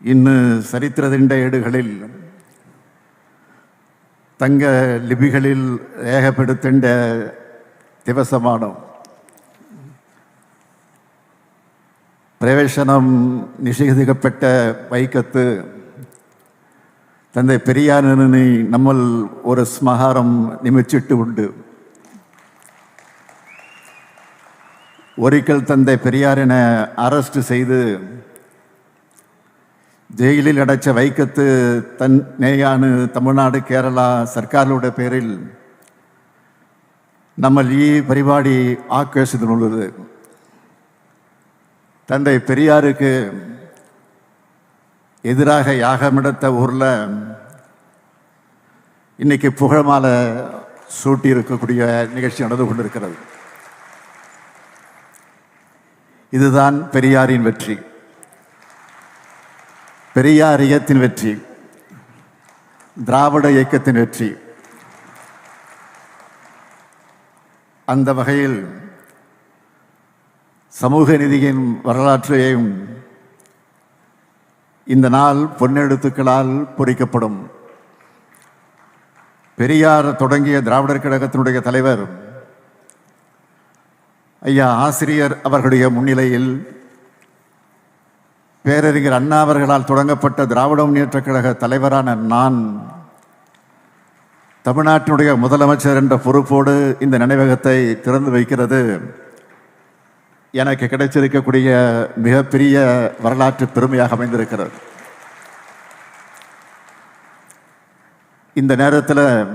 ഇന്ന് ചരിത്രത്തിൻ്റെ ഏടുകളിൽ തങ്ക ലിപികളിൽ രേഖപ്പെടുത്തേണ്ട ദിവസമാണ് പ്രവേശനം നിഷേധിക്കപ്പെട്ട വൈക്കത്ത് തന്റെ പെരിയാറിനെ നമ്മൾ ഒരു സ്മഹാരം നിമിച്ചിട്ടുമുണ്ട് ഒരിക്കൽ തന്റെ പെരിയാറിനെ അറസ്റ്റ് ചെയ്ത് ജയിലിൽ അടച്ച വൈക്കത്ത് തന്നെയാണ് തമിഴ്നാട് കേരള സർക്കാരുകളുടെ പേരിൽ നമ്മൾ ഈ പരിപാടി ആഘോഷത്തിനുള്ളത് தந்தை பெரியாருக்கு எதிராக யாகம் எடுத்த ஊரில் இன்னைக்கு புகழ்மாலை சூட்டி இருக்கக்கூடிய நிகழ்ச்சி நடந்து கொண்டிருக்கிறது இதுதான் பெரியாரின் வெற்றி பெரியார் இயக்கத்தின் வெற்றி திராவிட இயக்கத்தின் வெற்றி. அந்த வகையில் சமூக நீதியின் வரலாற்றையும் இந்த நாள் பொன்னெழுத்துக்களால் பொறிக்கப்படும். பெரியார் தொடங்கிய திராவிடர் கழகத்தினுடைய தலைவர் ஐயா ஆசிரியர் அவர்களுடைய முன்னிலையில் பேரறிஞர் அண்ணா அவர்களால் தொடங்கப்பட்ட திராவிட முன்னேற்றக் கழக தலைவரான நான் தமிழ்நாட்டினுடைய முதலமைச்சர் என்ற பொறுப்போடு இந்த நினைவகத்தை திறந்து வைக்கிறது. எனக்கு கிடைச்சிருக்கக்கூடிய மிகப்பெரிய வரலாற்று பெருமையாக அமைந்திருக்கிறது. இந்த நேரத்தில்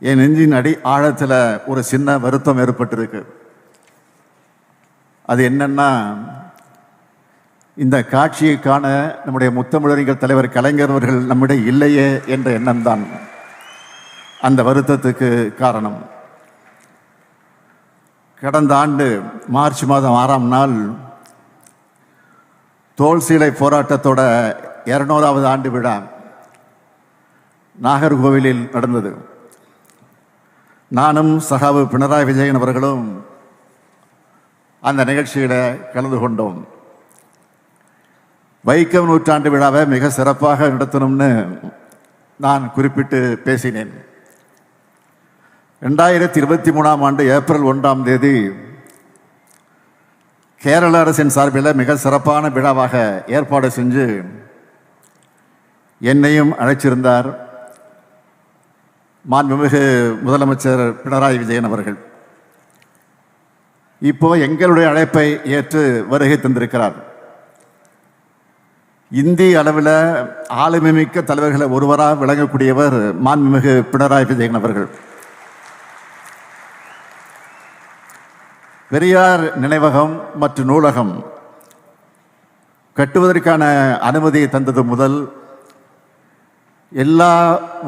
என் நெஞ்சின் அடி ஆழத்தில் ஒரு சின்ன வருத்தம் ஏற்பட்டிருக்கு. அது என்னன்னா இந்த காட்சியை காண நம்முடைய முத்தமிழறிஞர் தலைவர் கலைஞர் அவர்கள் நம்மிடம் இல்லையே என்ற எண்ணம் தான் அந்த வருத்தத்துக்கு காரணம். கடந்த ஆண்டு மார்ச் மாதம் ஆறாம் நாள் தோல் சீலை போராட்டத்தோட இரநூறாவது ஆண்டு விழா நாகர்கோவிலில் நடந்தது. நானும் சகாவு பினராயி விஜயன் அவர்களும் அந்த நிகழ்ச்சியில் கலந்து கொண்டோம். வைக்கம் நூற்றாண்டு விழாவை மிக சிறப்பாக நடத்தணும்னு நான் குறிப்பிட்டு பேசினேன். ரெண்டாயிரத்தி இருபத்தி மூணாம் ஆண்டு ஏப்ரல் ஒன்றாம் தேதி கேரள அரசின் சார்பில் மிக சிறப்பான விழாவாக ஏற்பாடு செஞ்சு என்னையும் அழைச்சிருந்தார் மாண்புமிகு முதலமைச்சர் பினராயி விஜயன் அவர்கள். இப்போ எங்களுடைய அழைப்பை ஏற்று வருகை தந்திருக்கிறார். இந்திய அளவில் ஆளுமைமிக்க தலைவர்களை ஒருவராக விளங்கக்கூடியவர் மாண்புமிகு பினராயி விஜயன் அவர்கள். பெரியார் நினைவகம் மற்றும் நூலகம் கட்டுவதற்கான அனுமதியை தந்தது முதல் எல்லா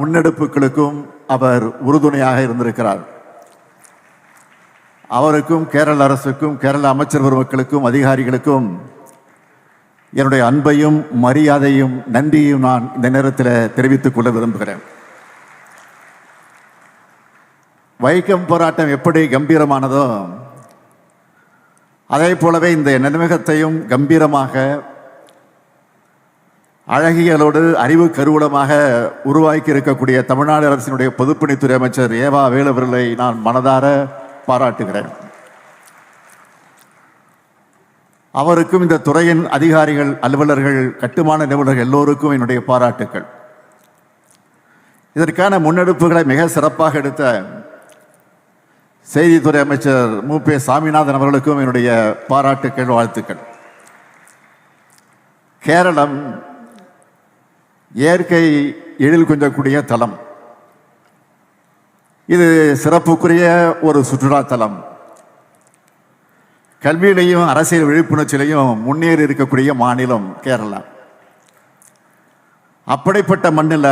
முன்னெடுப்புகளுக்கும் அவர் உறுதுணையாக இருந்திருக்கிறார். அவருக்கும் கேரள அரசுக்கும் கேரள அமைச்சர் பெருமக்களுக்கும் அதிகாரிகளுக்கும் என்னுடைய அன்பையும் மரியாதையும் நன்றியையும் நான் இந்த நேரத்தில் தெரிவித்துக் கொள்ள விரும்புகிறேன். வைக்கம் போராட்டம் எப்படி கம்பீரமானதோ அதே போலவே இந்த நினைவகத்தையும் கம்பீரமாக அழகியலோடு அறிவு கருவூலமாக உருவாக்கி இருக்கக்கூடிய தமிழ்நாடு அரசினுடைய பொதுப்பணித்துறை அமைச்சர் ஏவா வேலுவர்களை நான் மனதார பாராட்டுகிறேன். அவருக்கும் இந்த துறையின் அதிகாரிகள் அலுவலர்கள் கட்டுமான நிபுணர்கள் எல்லோருக்கும் என்னுடைய பாராட்டுக்கள். இதற்கான முன்னெடுப்புகளை மிக சிறப்பாக எடுத்த செய்தித்துறை அமைச்சர் மு. பே. சாமிநாதன் அவர்களுக்கும் என்னுடைய பாராட்டுக்கள் வாழ்த்துக்கள். கேரளம் இயற்கை எழில் கொஞ்சக்கூடிய தலம். இது சிறப்புக்குரிய ஒரு சுற்றுலாத்தலம். கல்வியிலையும் அரசியல் விழிப்புணர்ச்சியிலையும் முன்னேறி இருக்கக்கூடிய மாநிலம் கேரளா. அப்படிப்பட்ட மண்ணில்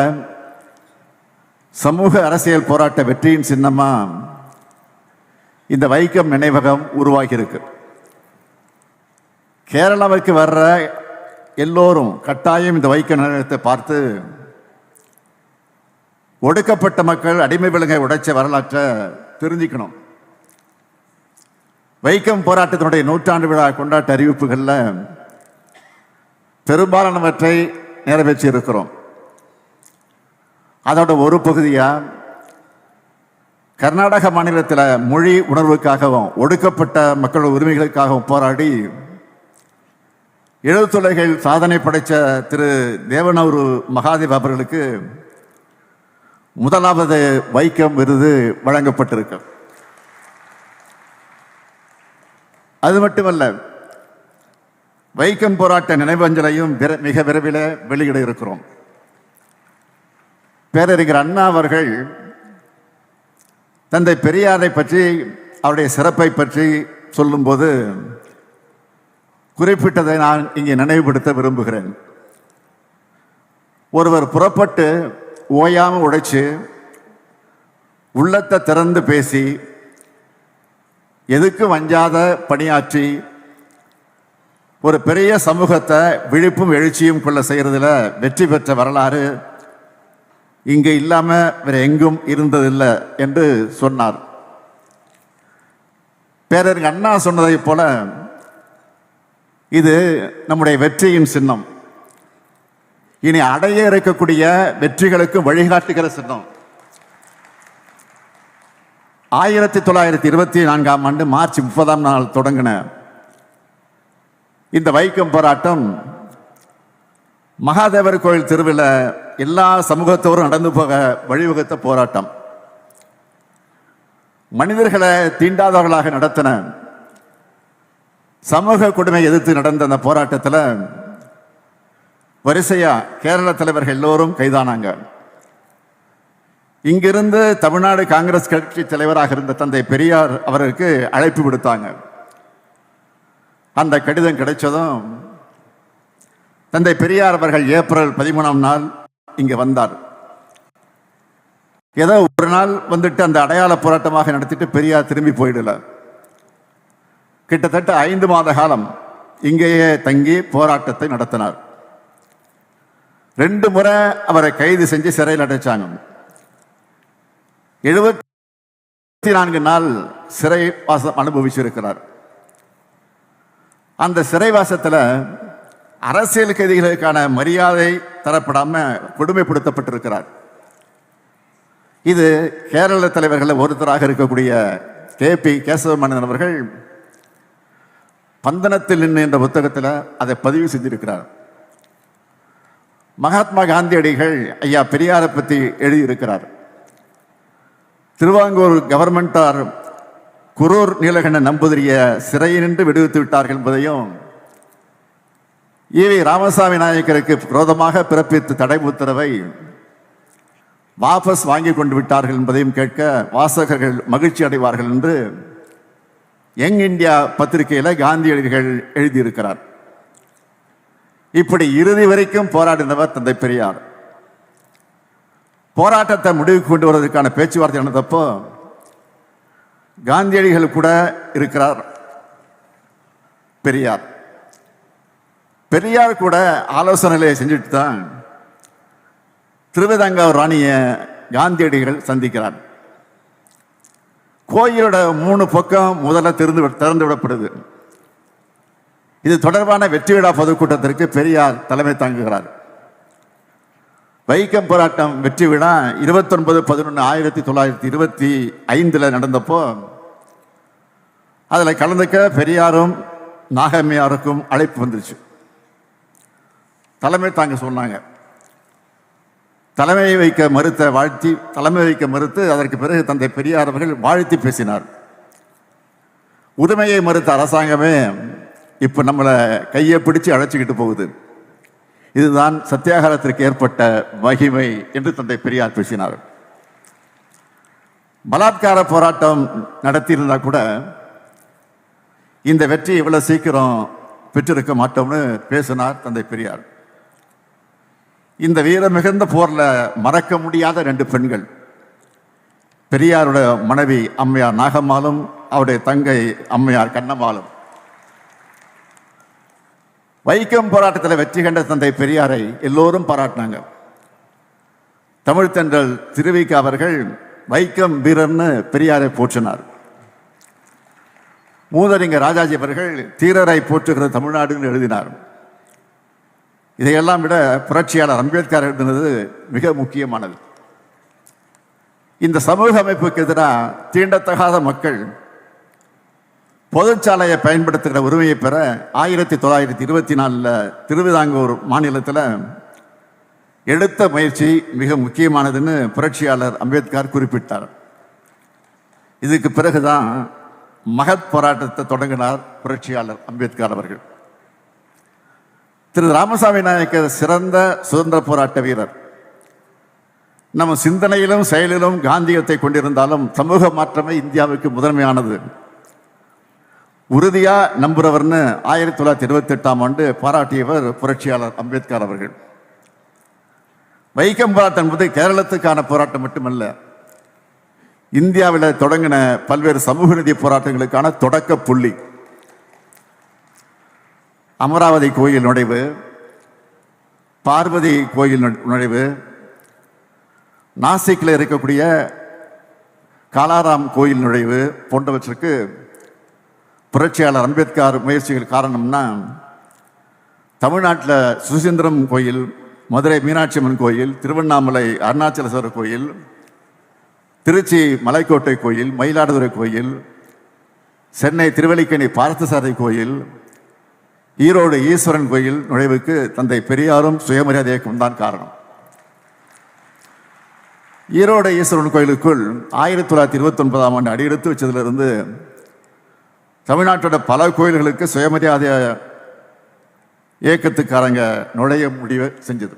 சமூக அரசியல் போராட்ட வெற்றியின் சின்னமாக இந்த வைக்கம் நினைவகம் உருவாகியிருக்கு. கேரளாவிற்கு கேரளாவுக்கு வர்ற எல்லோரும் கட்டாயம் இந்த வைக்க நிலையத்தை பார்த்து ஒடுக்கப்பட்ட மக்கள் அடிமை விலங்கை உடைச்ச வரலாற்றை தெரிஞ்சுக்கணும். வைக்கம் போராட்டத்தினுடைய நூற்றாண்டு விழா கொண்டாட்ட அறிவிப்புகளில் பெரும்பாலானவற்றை நிறைவேற்றி இருக்கிறோம் அதோட ஒரு பகுதியாக கர்நாடக மாநிலத்தில் மொழி உணர்வுக்காகவும் ஒடுக்கப்பட்ட மக்கள் உரிமைகளுக்காகவும் போராடி எழுத்துலகில் சாதனை படைத்த திரு தேவனூர் மகாதேவ் அவர்களுக்கு முதலாவது வைக்கம் விருது வழங்கப்பட்டிருக்கு. அது மட்டுமல்ல வைக்கம் போராட்ட நினைவஞ்சலையும் மிக விரைவில் வெளியிட இருக்கிறோம். பேரறிஞர் அண்ணா அவர்கள் தந்தை பெரியாரை பற்றி அவருடைய சிறப்பை பற்றி சொல்லும்போது குறிப்பிட்டதை நான் இங்கே நினைவுபடுத்த விரும்புகிறேன். ஒருவர் புறப்பட்டு ஓயாமல் உடைச்சு உள்ளத்தை திறந்து பேசி எதுக்கு வஞ்சாத பணியாற்றி ஒரு பெரிய சமூகத்தை விழிப்பும் எழுச்சியும் கொள்ள செய்கிறதுல வெற்றி பெற்ற வரலாறு இங்கே இல்லாமல் வேறு எங்கும் இருந்ததில்லை என்று சொன்னார். பேரறிஞர் அண்ணா சொன்னதைப் போல இது நம்முடைய வெற்றியின் சின்னம். இனி அடைய இருக்கக்கூடிய வெற்றிகளுக்கு வழிகாட்டுகிற சின்னம். ஆயிரத்தி தொள்ளாயிரத்தி இருபத்தி நான்காம் ஆண்டு மார்ச் முப்பதாம் நாள் தொடங்கின இந்த வைக்கம் போராட்டம் மகாதேவர் கோயில் திருவிழா எல்லா சமூகத்தோரும் நடந்து போக வழிவகுத்த போராட்டம். மனிதர்களை தீண்டாதவர்களாக நடத்தின சமூக கொடுமை எதிர்த்து நடந்த அந்த போராட்டத்தில் வரிசையா கேரள தலைவர்கள் எல்லோரும் கைதானாங்க. இங்கிருந்து தமிழ்நாடு காங்கிரஸ் கட்சி தலைவராக இருந்த தந்தை பெரியார் அவருக்கு அழைப்பு விடுத்தாங்க. அந்த கடிதம் கிடைச்சதும் தந்தை பெரியார் அவர்கள் ஏப்ரல் பதிமூணாம் நாள் இங்கே வந்தார். ஏதோ ஒரு நாள் வந்துட்டு அந்த அடையாள போராட்டமாக நடத்திட்டு பெரியார் திரும்பி போயிடல. கிட்டத்தட்ட ஐந்து மாத காலம் இங்கேயே தங்கி போராட்டத்தை நடத்தினார். ரெண்டு முறை அவரை கைது செஞ்சு சிறையில் அடைச்சாங்க. எழுபத்தி நான்கு நாள் சிறை வாசம் அனுபவிச்சிருக்கிறார். அந்த சிறைவாசத்தில் அரசியல் கைதிகளுக்கான மரியாதை தரப்படாமல் கொடுமைப்படுத்தப்பட்டிருக்கிறார். இது கேரள தலைவர்களில் ஒருத்தராக இருக்கக்கூடிய கே. பி. கேசவமணன் அவர்கள் பந்தனத்தில் நின்று என்ற புத்தகத்தில் அதை பதிவு செஞ்சிருக்கிறார். மகாத்மா காந்தியடிகள் ஐயா பெரியாரை பற்றி எழுதியிருக்கிறார். திருவாங்கூர் கவர்மெண்டார் குரூர் நீலகண்ட நம்பூதிரிய சிறையினின்று விடுவித்து விட்டார்கள் என்பதையும் ஈவி ராமசாமி நாயக்கருக்கு விரோதமாக பிறப்பித்த தடை உத்தரவை வாபஸ் வாங்கி கொண்டு விட்டார்கள் என்பதையும் கேட்க வாசகர்கள் மகிழ்ச்சி அடைவார்கள் என்று யங் இந்தியா பத்திரிகையில் காந்தியடிகள் எழுதியிருக்கிறார். இப்படி இறுதி வரைக்கும் போராடினவர் தந்தை பெரியார். போராட்டத்தை முடிவுக்கு கொண்டு வருவதற்கான பேச்சுவார்த்தை நடந்தப்போ காந்தியடிகள் கூட இருக்கிறார். பெரியார். பெரியார் கூட ஆலோசனைகளை செஞ்சுட்டு தான் திருவிதாங்கூர் ராணிய காந்தியடிகள் சந்திக்கிறார். கோயிலோட மூணு பக்கம் முதல்ல திறந்து திறந்து விடப்படுது. இது தொடர்பான வெற்றி விழா பொதுக்கூட்டத்திற்கு பெரியார் தலைமை தாங்குகிறார். வைக்கம் போராட்டம் வெற்றி விழா இருபத்தொன்பது பதினொன்று ஆயிரத்தி தொள்ளாயிரத்தி இருபத்தி ஐந்தில் நடந்தப்போ அதில் கலந்துக்க பெரியாரும் நாகம்மையாருக்கும் அழைப்பு வந்துருச்சு. தலைமை தாங்க சொன்னாங்க. தலைமை வைக்க மறுத்த வாழ்த்தி தலைமை வைக்க மறுத்து அதற்கு பிறகு தந்தை பெரியார் அவர்கள் வாழ்த்தி பேசினார். உரிமையை மறுத்த அரசாங்கமே இப்போ நம்மளை கையை பிடிச்சு அழைச்சிக்கிட்டு போகுது. இதுதான் சத்தியாகிரகத்திற்கு ஏற்பட்ட மகிமை என்று தந்தை பெரியார் பேசினார் பலாத்கார போராட்டம் நடத்தியிருந்தா கூட இந்த வெற்றி இவ்வளவு சீக்கிரம் பெற்றிருக்க மாட்டோம்னு பேசினார் தந்தை பெரியார். இந்த வீர மிகுந்த போர்ல மறக்க முடியாத ரெண்டு பெண்கள் பெரியாரோட மனைவி அம்மையார் நாகம்மாளும் அவருடைய தங்கை அம்மையார் கண்ணம்மாளும். வைக்கம் போராட்டத்தில் வெற்றி கண்ட தந்தை பெரியாரை எல்லோரும் பாராட்டினாங்க. தமிழ் தென்றல் திருவிக அவர்கள் வைக்கம் வீரர்னு பெரியாரை போற்றினார். மூதறிஞர் ராஜாஜி அவர்கள் தீரரை போற்றுகிற தமிழ்நாடுன்னு எழுதினார். இதையெல்லாம் விட புரட்சியாளர் அம்பேத்கர் எழுதினது மிக முக்கியமானது. இந்த சமூக அமைப்புக்கு எதிராக தீண்டத்தகாத மக்கள் பொதுச்சாலையை பயன்படுத்துகிற உரிமையை பெற ஆயிரத்தி தொள்ளாயிரத்தி இருபத்தி நாலில் திருவிதாங்கூர் மாநிலத்தில் எடுத்த முயற்சி மிக முக்கியமானதுன்னு புரட்சியாளர் அம்பேத்கர் குறிப்பிட்டார். இதுக்கு பிறகுதான் மகத் போராட்டத்தை தொடங்கினார் புரட்சியாளர் அம்பேத்கர் அவர்கள். திரு ராமசாமி நாயக்கர் சிறந்த சுதந்திர போராட்ட வீரர். நம்ம சிந்தனையிலும் செயலிலும் காந்தியத்தை கொண்டிருந்தாலும் சமூக மாற்றமே இந்தியாவுக்கு முதன்மையானது. உறுதியாக நம்புறவர்னு ஆயிரத்தி தொள்ளாயிரத்தி இருபத்தி எட்டாம் ஆண்டு பாராட்டியவர் புரட்சியாளர் அம்பேத்கர் அவர்கள். வைக்கம் போராட்டம் என்பது கேரளத்துக்கான போராட்டம் மட்டுமல்ல இந்தியாவில் தொடங்கின பல்வேறு சமூக நீதி போராட்டங்களுக்கான தொடக்க புள்ளி. அமராவதி கோயில் நுழைவு பார்வதி கோயில் நுழைவு நாசிக்கில் இருக்கக்கூடிய காலாராம் கோயில் நுழைவு போன்றவற்றுக்கு புரட்சியாளர் அம்பேத்கர் முயற்சிகள் காரணம்னா தமிழ்நாட்டில் சுசீந்திரம் கோயில் மதுரை மீனாட்சி அம்மன் கோயில் திருவண்ணாமலை அருணாச்சலேஸ்வரர் கோயில் திருச்சி மலைக்கோட்டை கோயில் மயிலாடுதுறை கோயில் சென்னை திருவல்லிக்கணி பார்த்தசாரதி கோயில் ஈரோடு ஈஸ்வரன் கோயில் நுழைவுக்கு தந்தை பெரியாரும் சுயமரியாதை இயக்கம் தான் காரணம். ஈரோடு ஈஸ்வரன் கோயிலுக்குள் ஆயிரத்தி தொள்ளாயிரத்தி இருபத்தி ஒன்பதாம் ஆண்டு அடியெடுத்து வச்சதிலிருந்து தமிழ்நாட்டோட பல கோயில்களுக்கு சுயமரியாதை இயக்கத்துக்காரங்க நுழைய முடிவு செஞ்சது.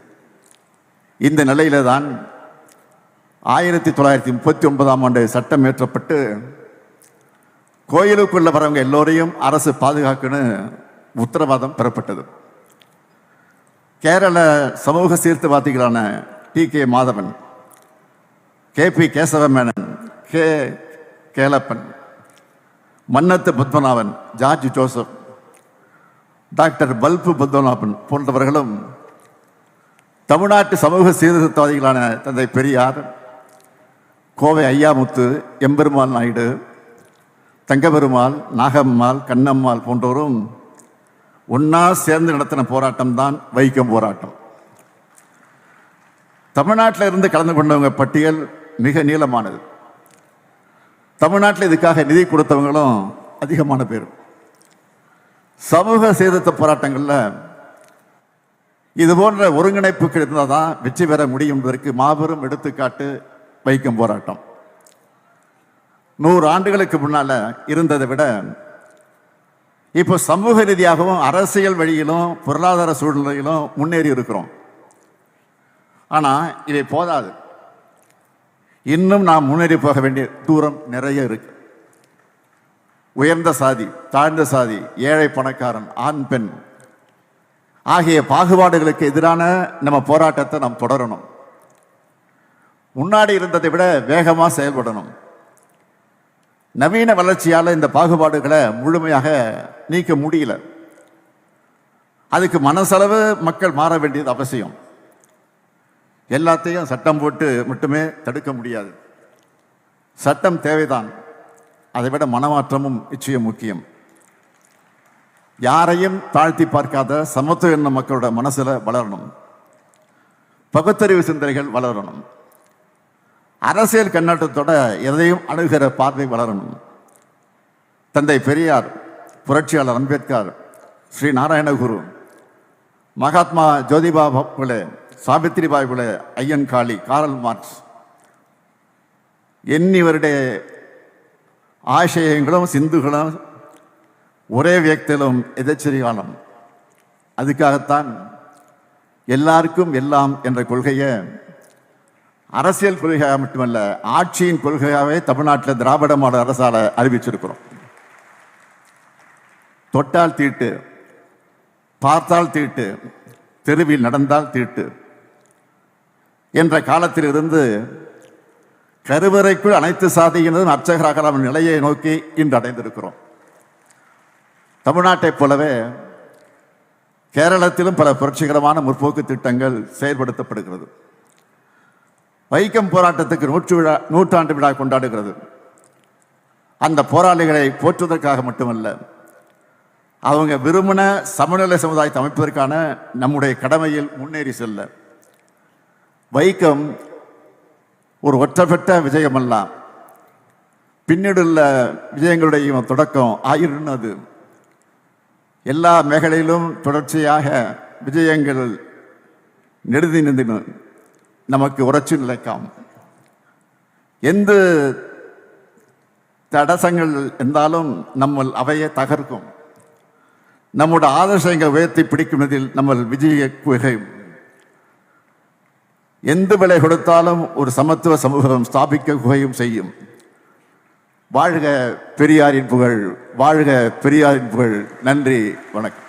இந்த நிலையில தான் ஆயிரத்தி தொள்ளாயிரத்தி முப்பத்தி ஒன்பதாம் ஆண்டு சட்டம் இயற்றப்பட்டு கோயிலுக்குள்ள வரவங்க எல்லோரையும் அரசு பாதுகாக்குன்னு உத்தரவாதம் பெறப்பட்டது. கேரள சமூக சீர்திருத்தவாதிகளான T K Madhavan K P Kesava Menon K Kelappan Mannathu Padmanabhan George Joseph doctor Palpu Padmanabhan போன்றவர்களும் தமிழ்நாட்டு சமூக சீர்திருத்தவாதிகளான தந்தை பெரியார் கோவை ஐயாமுத்து எம்பெருமாள் நாயுடு தங்கபெருமாள் நாகம்மாள் கண்ணம்மாள் போன்றோரும் ஒன்றா சேர்ந்து நடத்தின போராட்டம் தான் வைக்கம் போராட்டம். தமிழ்நாட்டில் இருந்து கலந்து கொண்டவங்க பட்டியல் மிக நீளமானது. தமிழ்நாட்டில் இதுக்காக நிதி கொடுத்தவங்களும் அதிகமான பேர். சமூக சீர்திருத்த போராட்டங்களில் இது போன்ற ஒருங்கிணைப்புகள் இருந்தால் தான் வெற்றி பெற முடியும் என்பதற்கு மாபெரும் எடுத்துக்காட்டு வைக்கும் போராட்டம். நூறு ஆண்டுகளுக்கு முன்னால் இருந்ததை விட இப்போ சமூக ரீதியாகவும் அரசியல் வழியிலும் பொருளாதார சூழ்நிலையிலும் முன்னேறி இருக்கிறோம். ஆனால் இவை போதாது. இன்னும் நாம் முன்னேறி போக வேண்டிய தூரம் நிறைய இருக்கு. உயர்ந்த சாதி தாழ்ந்த சாதி ஏழை பணக்காரன் ஆண் பெண் ஆகிய பாகுபாடுகளுக்கு எதிரான நம்ம போராட்டத்தை நாம் தொடரணும். முன்னாடி இருந்ததை விட வேகமாக செயல்படணும். நவீன வளர்ச்சியால் இந்த பாகுபாடுகளை முழுமையாக நீக்க முடியல. அதுக்கு மனசளவு மக்கள் மாற வேண்டியது அவசியம். எல்லாத்தையும் சட்டம் போட்டு மட்டுமே தடுக்க முடியாது. சட்டம் தேவைதான். அதை விட மனமாற்றமும் நிச்சயம் முக்கியம். யாரையும் தாழ்த்தி பார்க்காத சமத்துவ எண்ண மக்களோட மனசில் வளரணும். பகுத்தறிவு சிந்தனைகள் வளரணும். அரசியல் கண்ணோட்டத்தோட எதையும் அணுகிற பார்வை வளரணும். தந்தை பெரியார் புரட்சியாளர் அம்பேத்கர் ஸ்ரீ நாராயணகுரு மகாத்மா ஜோதிபா புலே சாவித்திரிபாய் உள்ள ஐயன் காளி காரல் மார்க்ஸ். என் இவருடைய ஆசயங்களும் சிந்துகளும் ஒரே வியக்தியிலும் எதச்சரிகாலம் அதுக்காகத்தான் எல்லாருக்கும் எல்லாம் என்ற கொள்கையை அரசியல் கொள்கையாக மட்டுமல்ல ஆட்சியின் கொள்கையாகவே தமிழ்நாட்டில் திராவிட மாடல் அரசால் அறிவிச்சிருக்கிறோம். தொட்டால் தீட்டு பார்த்தால் தீட்டு தெருவில் நடந்தால் தீட்டு என்ற காலத்திலிருந்து கருவறைக்குள் அனைத்து சாதியினரும் அர்ச்சகராகலாம் நிலையை நோக்கி இன்று அடைந்திருக்கிறோம். தமிழ்நாட்டைப் போலவே கேரளத்திலும் பல புரட்சிகரமான முற்போக்கு திட்டங்கள் செயல்படுத்தப்படுகிறது. வைக்கம் போராட்டத்துக்கு நூற்று விழா நூற்றாண்டு விழா கொண்டாடுகிறது. அந்த போராளிகளை போற்றுவதற்காக மட்டுமல்ல அவங்க விரும்பின சமநிலை சமுதாயத்தை அமைப்பதற்கான நம்முடைய கடமையில் முன்னேறி செல்ல வைக்கம் ஒரு ஒற்றப்பட்ட விஜயமல்ல. பின்னீடுள்ள விஜயங்களுடைய தொடக்கம் ஆயிரம் அது எல்லா மேகலையிலும் தொடர்ச்சியாக விஜயங்கள் நெடுதி நின்று நமக்கு உரைச்சு நிலைக்காம். எந்த தடசங்கள் இருந்தாலும் நம்ம அவையை தகர்க்கும். நம்முடைய ஆதர்சங்கள் உயர்த்தி பிடிக்கும் இதில் நம்ம விஜய குகையும் எந்த விலை கொடுத்தாலும் ஒரு சமத்துவ சமூகம் ஸ்தாபிக்க குகையும் செய்யும். வாழ்க பெரியாரின் புகழ் வாழ்க பெரியாரின் புகழ். நன்றி வணக்கம்.